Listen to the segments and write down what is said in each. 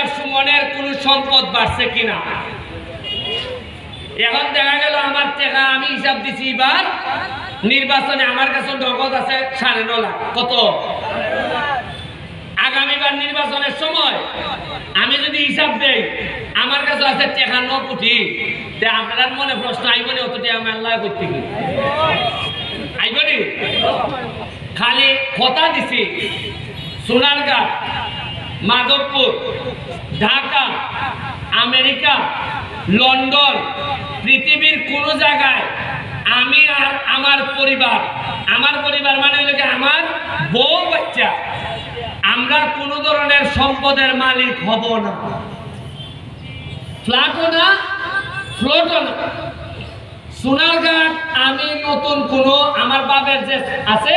Mister সুমনের কোন সম্পদ বাড়ছে কিনা? এখন দেখা গেল আমার টাকা আমি হিসাব দিছি এবার, নির্বাচনে আমার কাছে নগদ আছে সাড়ে ন লাখ। কত? আগামীবার নির্বাচনের সময় আমি যদি হিসাব দেই, আমার কাছে আছে টাকা ন কোটি আপনার মনে প্রশ্ন আইবনি অত টাকা আমি আল্লাহ করতে কি? আইবনি খালি কথা দিছি। সোনারগাঁ, মাধবপুর ঢাকা, আমেরিকা, লন্ডন, পৃথিবীর কোন জায়গায় আমি আর আমার পরিবার আমার পরিবার মানে হলো আমার বউ বাচ্চা। আমরা কোনো ধরনের সম্পদের মালিক হব না। ফ্ল্যাটও না, ফ্লোটও না। সোনারঘাট আমি নতুন কোনো, আমার বাপের যে আছে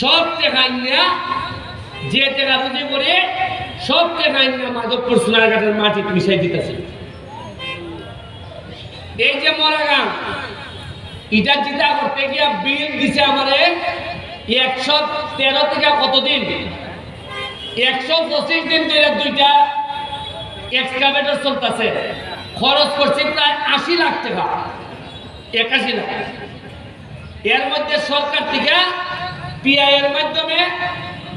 সব টেকা নিয়া যে টেকা করে সব টেকা নিয়া মাধবপুর সোনারঘাটের মাটি মিশাই দিতেছে। এই যে মরাগাম এটা চিন্তা করতে গিয়া বিল দিছে আমারে একশো তেরো থেকে কতদিন? একশো পঁচিশ দিন ধরে দুইটা এক্সকাভেটর চলতেছে। খরচ করছি প্রায় আশি লাখ টাকা, একাশি লাখ। এর মধ্যে সরকার থেকে পিআই এর মাধ্যমে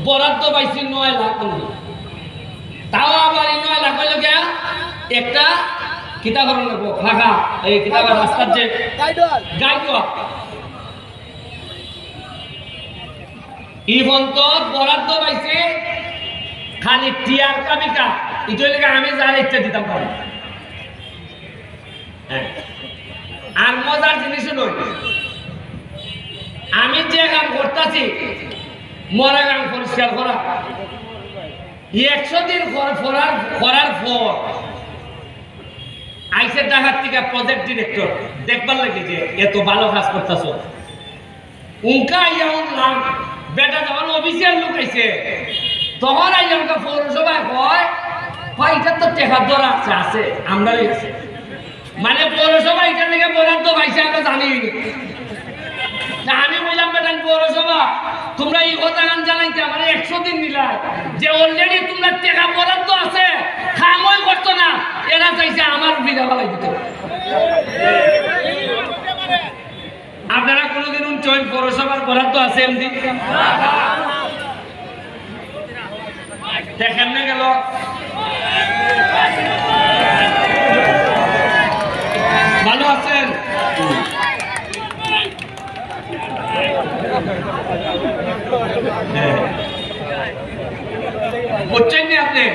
বরাদ্দ পাইছি নয় লাখ। তাও আবার এই নয় লাখ হইল একটা কিতাব লাগবো ফাঁকা। এই কিতাবের রাস্তার যে বরাদ্দ পাইছে খালি টিয়ার কাবিকা এটা লেগে আমি যার ইচ্ছা দিতাম হ্যাঁ। আর মজার জিনিস হলো আমি যে কাম করতেছি মরা গান পরিষ্কার করা। একশো দিন করার পর আইসে ঢাকার থেকে প্রজেক্ট ডিরেক্টর দেখবার লাগে যে এত ভালো কাজ করতেছ। উনকা আইয়া উনলাম বেটা যখন অফিসিয়াল লোক আইছে, তখন আইয়া কয় এটা তো টেকার আছে আছে, আমরাই আছে। মানে পৌরসভা এখান থেকে বরাদ্দ পাইছে, আমরা জানি। না, আমি বললাম বেটান পৌরসভা, তোমরা এই কথা গান জানাইতে আমার একশো দিন নিলা যে অলরেডি তোমরা টাকা বরাদ্দ আছে, খামই করতো না, এরা চাইছে আমার বিধা বালাই দিতে। আপনারা কোনোদিন চৈন পৌরসভার বরাদ্দ আছে এমনি? দেখেন না গেল। ভালো আছেন? বুঝছেন না আপনি?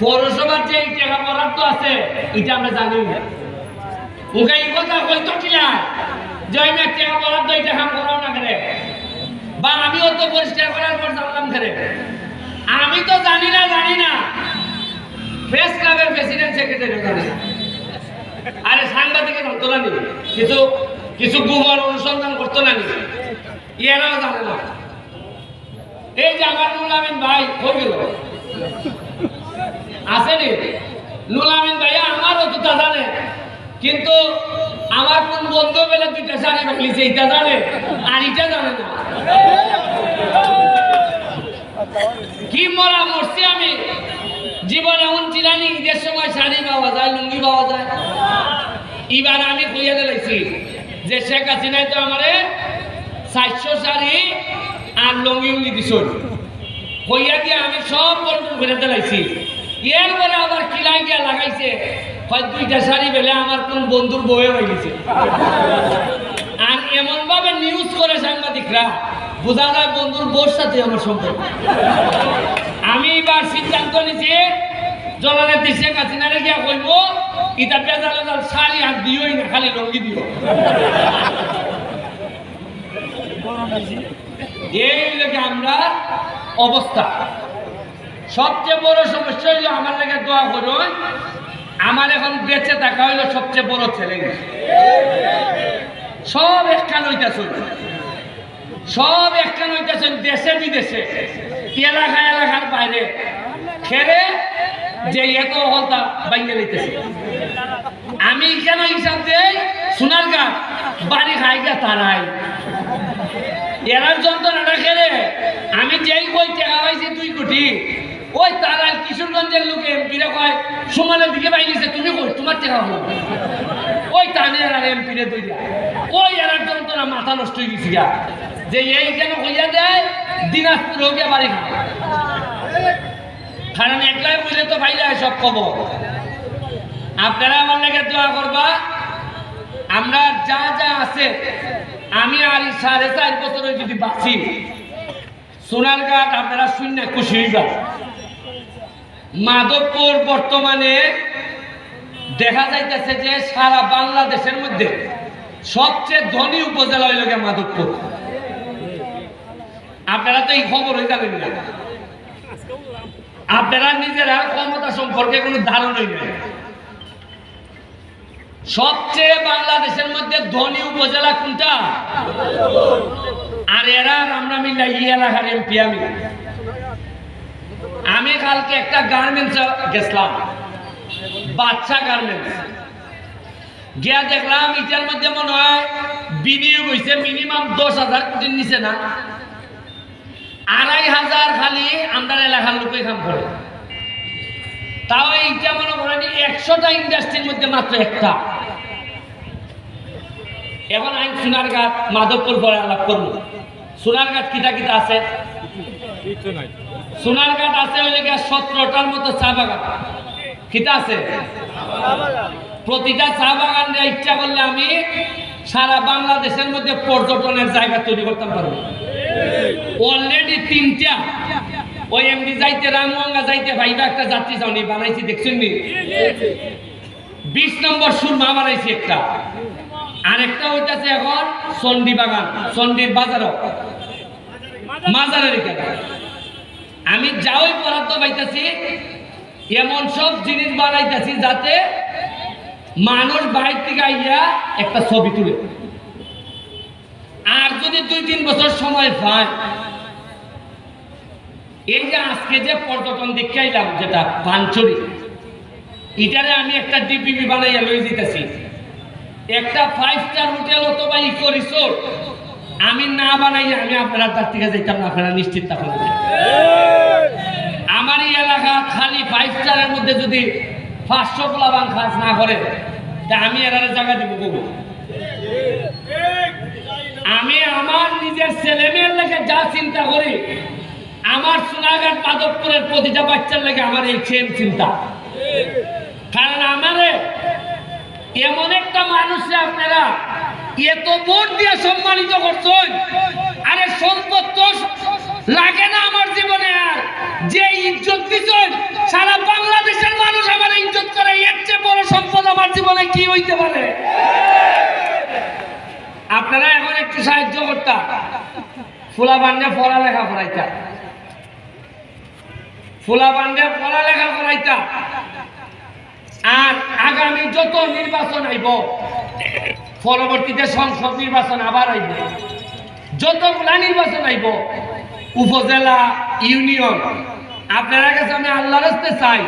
পৌরসভার যে টাকা বরাদ্দ আছে, এটা আমরা জানি। ওকে এই কথা কইতো কিনা যে আমি টাকা বরাদ্দ এই টাকা করাও না করে বা আমিও তো পরিষ্কার করার পর জানলাম করে আমি তো জানি না জানি না। প্রেস ক্লাবের প্রেসিডেন্ট সেক্রেটারি জানি। আরে সাংবাদিকের জানতো না? কিছু কিছু গুগল অনুসন্ধান করতো না নি? এরাও জানে না। এই যে আমার নুল আমিন ভাই, হয়ে গেল। আসেনি নুল আমিন ভাই আমার অতটা জানে। কিন্তু আমার কোন বন্ধু বেলা দুইটা শাড়ি ফেলিছে এটা জানে, আর এটা জানে না। কি মরা মরছি আমি? জীবনে এমন চিলানি, ঈদের সময় শাড়ি পাওয়া যায়, লুঙ্গি পাওয়া যায়। এবার আমি কইয়া দিলাইছি যে শেখ হাসিনাই তো আমারে চারশো শাড়ি আর লুঙ্গি উঙ্গি দিছ কইয়া দিয়ে আমি সব বন্টন করে দিলাইছি এরপরে আবার কিলাই গিয়া লাগাইছে। হয় দুইটা শাড়ি পেলে আমার কোন বন্ধুর বয়ে হয়ে গেছে আর এমন ভাবে নিউজ করে সাংবাদিকরা, বোঝা যায় বন্ধুর বোর সাথে আমার সম্পর্ক। আমি এবার সিদ্ধান্ত নিছি জলানেত্রী শেখ হাসিনারে গিয়া কইব, ইটা জাল শাড়ি আর দিওই না, খালি লঙ্গি দিও আমরা অবস্থা। সবচেয়ে বড় সমস্যা আমার লেগে দোয়া করুন, আমার এখন বেঁচে থাকা হইল সবচেয়ে বড় ছেলে সব একখান হইতেছে। সব একখান হইতেছে দেশে বিদেশে। এলাকা এলাকার বাইরে। খেলে যে এত হলতা বাইরে লইতেছে। আমি কেন হিসাব দেই? সোনার গা বাড়ি খাই গা তারাই এরার যন্ত্রণাটা খেলে। আমি যেই কই টাকা পাইছি দুই কোটি, ওই তারাই কিশোরগঞ্জের লোকে এমপিরা কয়, সমানের দিকে বাইরেছে তুমি কই, তোমার টাকা হলো ওই তানের আর এমপিরে দুই ওই এরার যন্ত্রণা মাথা নষ্ট হয়ে গেছি গা। যে এই কেন কইয়া দেয়, দিনাজপুর হোক বাড়ি কারণ একলাই বুঝলে তো ভাইরা সব খবর। আপনারা আমার লেগে দোয়া করবা, আমরা যা যা আছে আমি আর সাড়ে চার বছরে যদি বাঁচি সোনার ঘাট আপনারা শূন্য খুশি হইবা। মাধবপুর বর্তমানে দেখা যাইতেছে যে সারা বাংলাদেশের মধ্যে সবচেয়ে ধনী উপজেলা হইল গিয়ে মাধবপুর। আপনারা তো এই খবর হয়ে যাবেন না। আপনারা নিজেরা ক্ষমতা সম্পর্কে কোনো ধারণাই নেই। সবচেয়ে বাংলাদেশের মধ্যে ধনী উপজেলা কোনটা? আর এরা আমরা মিল্লা ই এলাকার এমপি আমি। আমি কালকে একটা গার্মেন্টস গেছিলাম, বাচ্চা গার্মেন্টস গিয়া দেখলাম ইটার মধ্যে মনে হয় বিনিয়োগ হয়েছে মিনিমাম দশ হাজার কোটির নিচে না। আড়াই হাজার খালি আমরা এলাকার লোকে কাম করে। তাও এইটা মনে করেন একশোটা ইন্ডাস্ট্রির মধ্যে মাত্র একটা। এখন আমি সোনারঘাট মাধবপুর পরে আলাপ করব। সোনারঘাট কিতা কিতা আছে? সোনারঘাট আছে ওই লেগে সতেরোটার মতো চা বাগান। কিতা আছে? প্রতিটা চা বাগান ইচ্ছা করলে আমি সারা বাংলাদেশের মধ্যে পর্যটনের জায়গা তৈরি করতে পারব। অলরেডি তিনটা। ওই এমনি যাইতে, রামগঙ্গা যাইতে, ভাইবা একটা যাত্রী যাওনি, বানাইছি, দেখছেন নি? বিশ নম্বর সুরমা বানাইছি একটা। আরেকটা হইতাছে এখন চন্ডী বাগান চন্ডীর বাজারও। মাজারের এখানে। আমি যাওই বরাদ্দ পাইতেছি, এমন সব জিনিস বানাইতেছি যাতে মানুষ বাইর থেকে আইয়া একটা ছবি তুলে। আর যদি দুই তিন বছর সময় পায় এই যে আজকে যে পর্যটন দেখে আইলাম যেটা পাঞ্চরি এটারে আমি একটা ডিপিপি বানাইয়া লই দিতেছি। একটা ফাইভ স্টার হোটেল অথবা ইকো রিসোর্ট আমি না বানাইয়া আমি আপনারা তার থেকে যেতাম না, আপনারা নিশ্চিত আমার এই এলাকা খালি ফাইভ স্টারের মধ্যে যদি পাঁচশো প্লাবান খাস না করে, তা আমি এরারে জায়গা দেবো কবু? আমি আমার নিজের ছেলে মেয়ের লেগে যা চিন্তা করি আমার সোনাঘাট মাধবপুরের প্রতিটা বাচ্চার লেগে আমার এই সেম চিন্তা। কারণ আমারে এমন একটা মানুষে আপনারা এত ভোট দিয়ে সম্মানিত করছেন, আরে সম্পদ তো লাগে না আমার জীবনে আর। যে ইজ্জত দিচ্ছেন সারা বাংলাদেশের মানুষ আমার ইজ্জত করে, এর চেয়ে বড় সম্পদ আমার জীবনে কি হইতে পারে? আপনারা এখন একটু সাহায্য করতাম। ফুলা বান্ডে পড়ালেখা করাইতা ফুলা বান্ডে পড়ালেখা করাইতা আর আগামী যত নির্বাচন আইব, পরবর্তীতে সংসদ নির্বাচন আবার আইব। যতগুলা নির্বাচন আইব, উপজেলা, ইউনিয়ন, আপনারা কাছে আমি আল্লাহ রাস্তে চাই,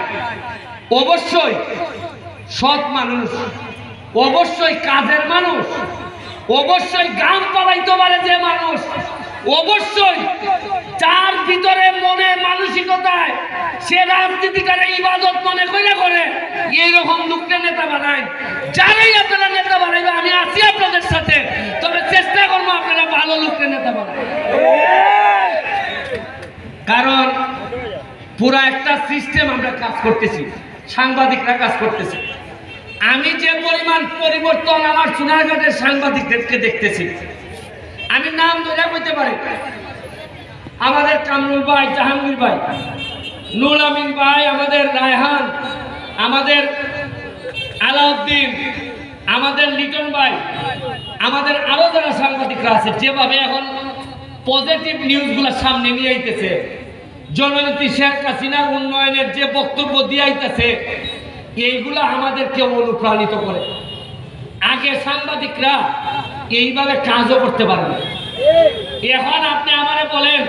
অবশ্যই সৎ মানুষ, অবশ্যই কাজের মানুষ, অবশ্যই গান পালাইতে পারে যে মানুষ অবশ্যই যার ভিতরে মনে মানসিকতায় সে রাজনীতিটারে ইবাদত মনে করে করে, এইরকম লোককে নেতা বানায়। যারাই আপনারা নেতা বানাইবে, আমি আছি আপনাদের সাথে, তবে চেষ্টা করব আপনারা ভালো লোককে নেতা কারণ পুরো একটা সিস্টেম আমরা কাজ করতেছি, সাংবাদিকরা কাজ করতেছে। আমি যে পরিমাণ পরিবর্তন আমার সোনারঘাটের সাংবাদিকদেরকে দেখতেছি আমি নাম ধরে কইতে পারি। আমাদের কামরুল ভাই, জাহাঙ্গীর ভাই নুল আমিন ভাই, আমাদের রায়হান, আমাদের আলাউদ্দিন, আমাদের লিটন ভাই, আমাদের আরও যারা সাংবাদিকরা আছে, যেভাবে এখন পজিটিভ নিউজগুলো সামনে নিয়ে আইতেছে জননীতি শেখ হাসিনার উন্নয়নের যে বক্তব্য দিয়াইতেছে এইগুলো আমাদেরকে অনুপ্রাণিত করে। আগে সাংবাদিকরা এইভাবে কাজও করতে পারে না। এখন আপনি আমারে বলেন,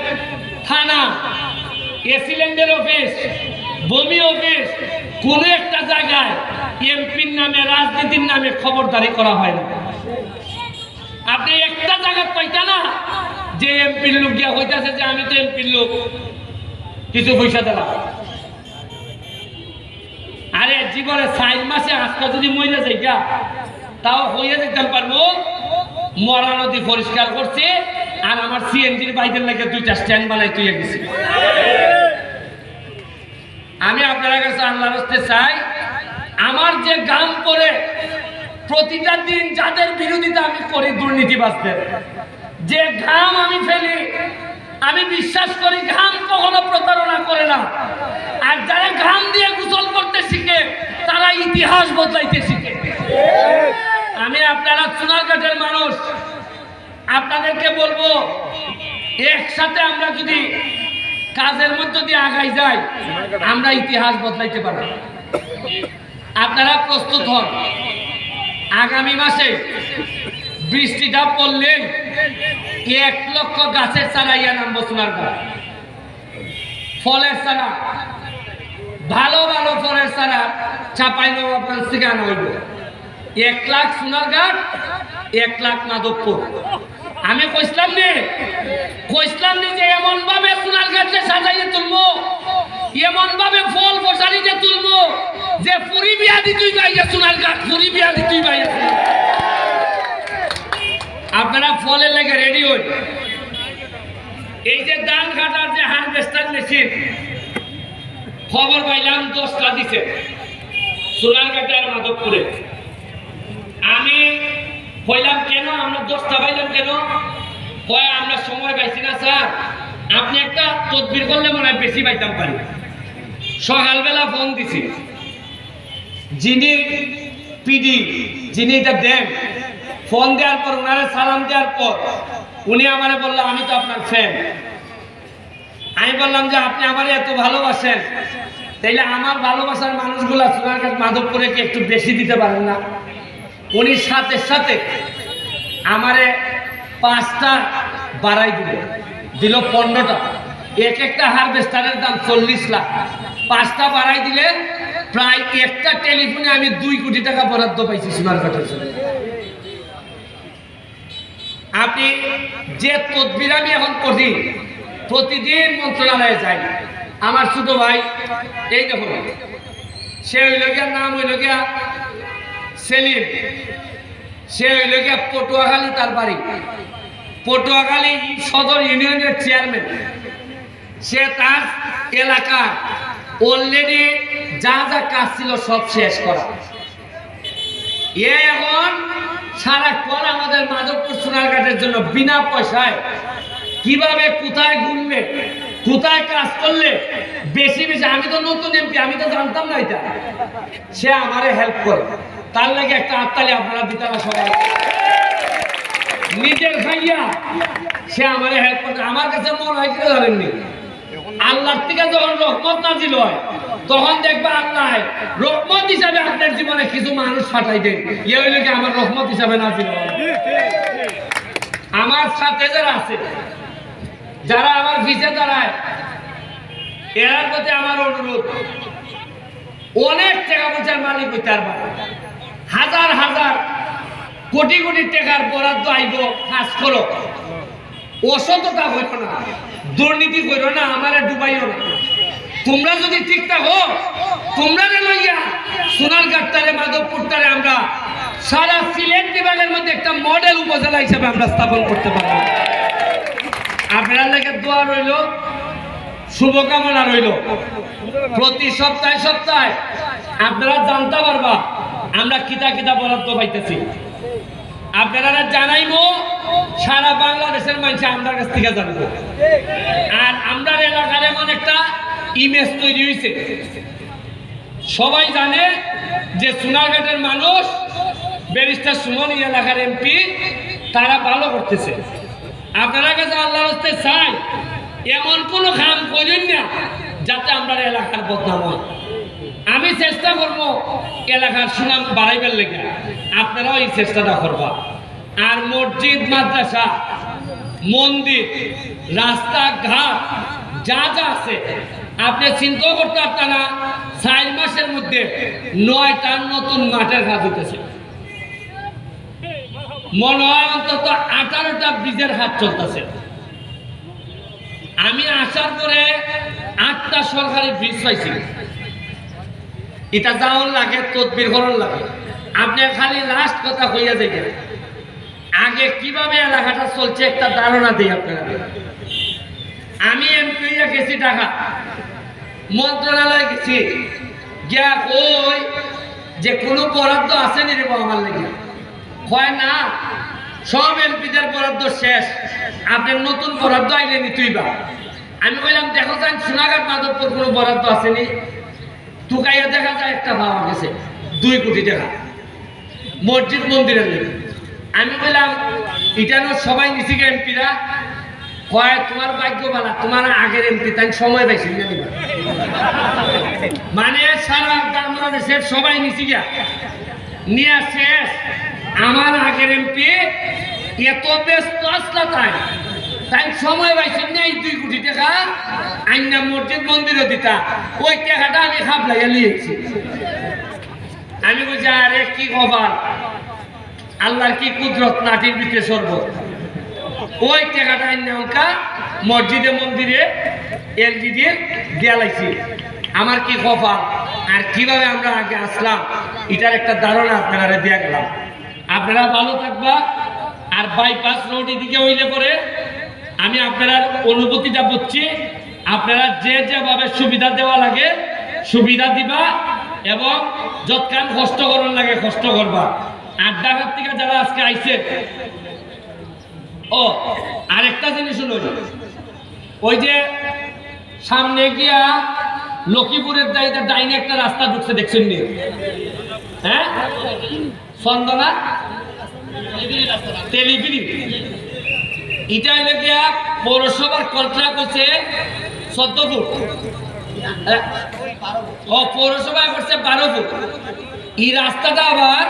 থানা এসিলেন্ডের অফিস, বমি অফিস, কোন একটা জায়গায় এমপির নামে, রাজনীতির নামে খবরদারি করা হয় না। আপনি একটা জায়গা পাইতা না যে এমপির লোক গিয়া হইতাছে যে আমি তো এমপির লোক, কিছু পয়সা দিলাম আরে জীবনে সাইন মাসে আজকে যদি মরে যাই তাও হইয়া যেতে পারব? মরা নদী পরিষ্কার করছে, আর আমার সিএনজির বাইকের লাগে দুইটা স্ট্যান্ড বানাই তুই গেছি আমি আপনার কাছে আল্লাহ রস্তে চাই, আমার যে গাম করে প্রতিটা দিন যাদের বিরোধিতা আমি করি দুর্নীতিবাজদের, যে ঘাম আমি ফেলি, আমি বিশ্বাস করি ঘাম কখনো প্রতারণা করে না। আর যারা ঘাম দিয়ে গোসল করতে শিখে, তারা ইতিহাস বদলাইতে শিখে। আমি আপনারা চুনারঘাটের মানুষ। আপনাদেরকে বলব, একসাথে আমরা যদি কাজের মধ্য দিয়ে আগাই যাই, আমরা ইতিহাস বদলাইতে পারব। আপনারা প্রস্তুত হন। আগামী মাসে বৃষ্টিটা পড়লে এক লক্ষ গাছের চারা ইয়া নামবো সোনারঘাট ফলের চারা, ভালো ভালো ফলের চারা চাপাই নবাবগঞ্জ থেকে আনা হইব। এক লাখ সোনারঘাট, এক লাখ মাধবপুর। আমি কইসলাম নে কইসলাম নে যে এমন ভাবে সোনার গাছে সাজাইয়ে তুলবো এমন ভাবে ফল বসারিতে তুলবো যে পুরি বিয়া দি তুই পাইয়া সোনার গাছ পুরি বিয়া দি তুই পাইয়া আপনারা ফলের লেগে রেডি হই এই যে ধান কাটার যে হারভেস্টার মেশিন, খবর পাইলাম দশটা দিছে, সোনারঘাটে আর মাধবপুরে। আমি কইলাম কেন? আমরা দশটা পাইলাম কেন? কয়, আমরা সময় পাইছি না, স্যার। আপনি একটা তদবির করলে মনে হয় বেশি পাইতাম পারি। সকালবেলা ফোন দিছি। যিনি পিডি, যিনি এটা দেন, ফোন দেওয়ার পর ওনারে সালাম দেওয়ার পর উনি আমারে বলল, আমি তো আপনার ফ্যান আমি বললাম যে, আপনি আমারে এত ভালোবাসেন। তাইলে আমার ভালোবাসার মানুষগুলা সোনারঘাট মাধবপুরে কি একটু বেশি দিতে পারেন না? উনি সাথে সাথে আমারে পাঁচটা বাড়াই দিল। দিল পনেরোটা। এক একটা হারভেস্টারের দাম চল্লিশ লাখ। পাঁচটা বাড়াই দিলে প্রায় একটা টেলিফোনে আমি দুই কোটি টাকা বরাদ্দ পাইছি সোনারঘাটের জন্য। আপনি যে তদবির আমি এখন করি, প্রতিদিন মন্ত্রণালয়ে যাই। আমার ছোট ভাই, এই দেখুন, সে হইল গিয়া, নাম হইল গিয়া সেলিম, সে হইল গিয়া পটুয়াখালী তার বাড়ি। পটুয়াখালী সদর ইউনিয়নের চেয়ারম্যান সে তার এলাকার অলরেডি যা যা কাজ ছিল সব শেষ করা। এ এখন সারাক্ষণ আমাদের মাধবপুর সোনারঘাটের জন্য বিনা পয়সায় কীভাবে কোথায় ঘুরলে, কোথায় কাজ করলে বেশি বেশি? আমি তো নতুন এমপি, আমি তো জানতাম না এটা। সে আমারে হেল্প করে তার লাগে একটা আত্মালি আপনারা দিতে না সবাই। নিজের ভাইয়া, সে আমারে হেল্প করতে আমার কাছে মনে হয় কিনা জানেননি। আল্লাহর থেকে যখন রহমত নাজিল হয়, তখন দেখবে আল্লাহ রহমত হিসাবে আপনার জীবনে কিছু মানুষ ফাটাই দেয় ইয়ে হইলে কি আমার রহমত হিসাবে নাজিল হয়। আমার সাথে যারা আছে, যারা আমার ভিসে দাঁড়ায়, এরার প্রতি আমার অনুরোধ, অনেক টাকা পয়সার মালিক হইতে পারবা হাজার হাজার কোটি কোটি টাকার বরাদ্দ আইব, কাজ করো। অসততা হইল না, দুর্নীতি করো না, আমারে ডুবাইও না। তোমরা যদি ঠিক থাকো তোমরা রে লইয়া সোনার গাট্টারে মাধবপুরটারে আমরা সারা সিলেট বিভাগের মধ্যে একটা মডেল উপজেলা হিসেবে আমরা স্থাপন করতে পারব। আপনার লেগে দোয়া রইল, শুভকামনা রইল। প্রতি সপ্তাহে সপ্তাহে আপনারা জানতে পারবা আমরা কিতা কিতা বরাদ্দ পাইতেছি। আপনারা জানাইবো, সারা বাংলাদেশের মানুষ আমার কাছ থেকে জানব। আর আমরা এলাকার এমন একটা ইমেজ তৈরি হয়েছে সবাই জানে যে সোনারঘাটের মানুষ, ব্যারিস্টার সুমন এলাকার এমপি, তারা ভালো করতেছে। আপনারা কাছে আল্লাহ হস্তে চাই, এমন কোনো কাম করেন না, যাতে আমরা এলাকার বদনাম হয়। আমি চেষ্টা করব এলাকার সুনাম বাড়াইবার লেগে আপনারাও এই চেষ্টাটা করবা। আর মসজিদ, মাদ্রাসা, মন্দির, রাস্তাঘাট, যা যা আছে, আপনি চিন্তাও করতে পারতেন না, চার মাসের মধ্যে নয়টা নতুন মাঠের কাজ হইতেছে। মনে হয় অন্তত আঠারোটা ব্রিজের হাত চলতেছে। আমি আসার পরে আটটা সরকারি ব্রিজ পাইছি। এটা যাওয়ার লাগে, তদবির করার লাগে। আপনি খালি লাস্ট কথা কইয়া যাইবেন আগে কীভাবে এলাকাটা চলছে একটা ধারণা দিই আপনারা। আমি এমপি গেছি ঢাকা। মন্ত্রণালয় গেছি। গিয়া কই যে কোনো বরাদ্দ আছে নি রে বাবা লেগে। হয় না, সব এমপিদের বরাদ্দ শেষ। আপনার নতুন বরাদ্দ আইলে নি তুই বা আমি কইলাম, দেখো যান সোনাঘাট মাধবপুর কোনো বরাদ্দ আসেনি। টুকাইয়া দেখা যায় একটা পাওয়া গেছে, দুই কোটি টাকা। মসজিদ মন্দিরের লেগে আমি বললাম, এটা না সবাই গে এমপিরা কয়, তোমার ভাগ্য বালা তোমার আগের এমপি তাই সময় পাইছি মানে সারা বাংলাদেশের সবাই গিয়া। নিয়ে শেষ। আমার আগের এমপি এত ব্যস্ত আসলা তাই। তাই সময় পাইছেন না দুই কোটি টাকা আইনা মসজিদ মন্দিরও দিতা। ওই টাকাটা আমি খাবলাইয়া লিয়েছি। আমি বলছি আরে, কি কবার? আল্লাহর কি কুদরত নাটির ভিতরে সর্বত ওই টাকাটা আইনা অঙ্কা মসজিদে, মন্দিরে এলজিডি দেয়ালাইছি আমার কি কপাল? আর কীভাবে আমরা আগে আসলাম? এটার একটা ধারণা আপনারা দিয়ে গেলাম। আপনারা ভালো থাকবা, আর বাইপাস রোড এদিকে হইলে পরে আমি আপনার অনুভূতিটা বুঝছি। আপনারা যে যেভাবে সুবিধা দেওয়া লাগে, সুবিধা দিবা এবং যৎকান কষ্ট করার লাগে কষ্ট করবা। আর ঢাকার থেকে যারা আজকে আইছে, ও, আরেকটা জিনিস হলো, ওই যে সামনে গিয়া লক্ষ্মীপুরের দায়িত্ব ডাইনে একটা রাস্তা ঢুকছে, দেখছেন নি? হ্যাঁ? সন্দনা তেলিগিরি এটা হইলে গিয়া পৌরসভার কন্ট্রাক্ট হচ্ছে চোদ্দ ফুট? ও, পৌরসভায় করছে বারো ফুট। এই রাস্তাটা আবার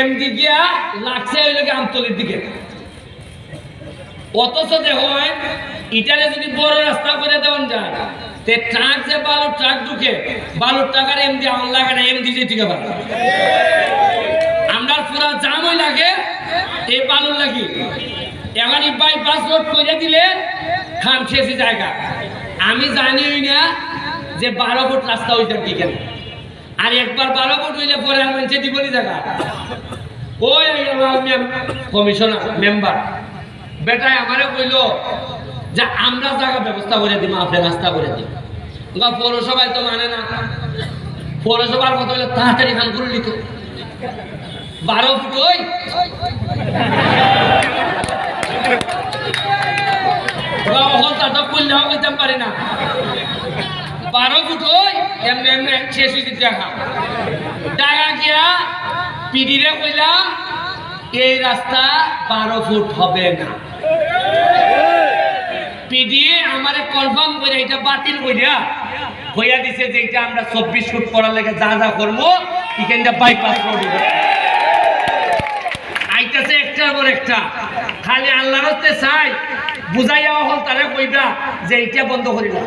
এমদি গিয়া লাগছে হইলে গিয়ে আমতলির দিকে। অথচ দেখো ইটারে যদি বড় রাস্তা করে দেওয়ান যায়, তে ট্রাক যে বালু, ট্রাক ঢুকে বালুর টাকার এমদি আমার লাগে না এমদি যে দিকে পারে আমরা পুরা জামই লাগে এই বালুর লাগি। এই বাইপাস রোড করে দিলে খান শেষে জায়গা। আমি জানিই না যে বারো ফুট রাস্তা ওইটা দিকে আর একবার বারো ফুট হইলে পরে আর মানুষে দিবনি জায়গা। ওই কমিশনার মেম্বার বেটায় আমারে কইল যে আমরা জায়গা ব্যবস্থা করে দিব আপনি রাস্তা করে ওরা পৌরসভায় তো মানে না। পৌরসভার কথা হলে তাড়াতাড়ি খান করে নিত। বারো ফুট ওই। অহল তাটা করলে হবে যেতে না বারো ফুট ওই এমনি এমনি শেষ পিডিরে কইলাম এই রাস্তা বারো ফুট হবে না পিডি আমারে কনফার্ম করে এটা বাতিল কইরা হইয়া দিছে যে এটা আমরা চব্বিশ ফুট করার লেগে যা যা করব এখানটা বাইপাস করে আইতাছে একটার পর একটা। খালি আল্লাহর হস্তে চাই বুঝাইয়া হল তারা কইবা যে এটা বন্ধ করিবা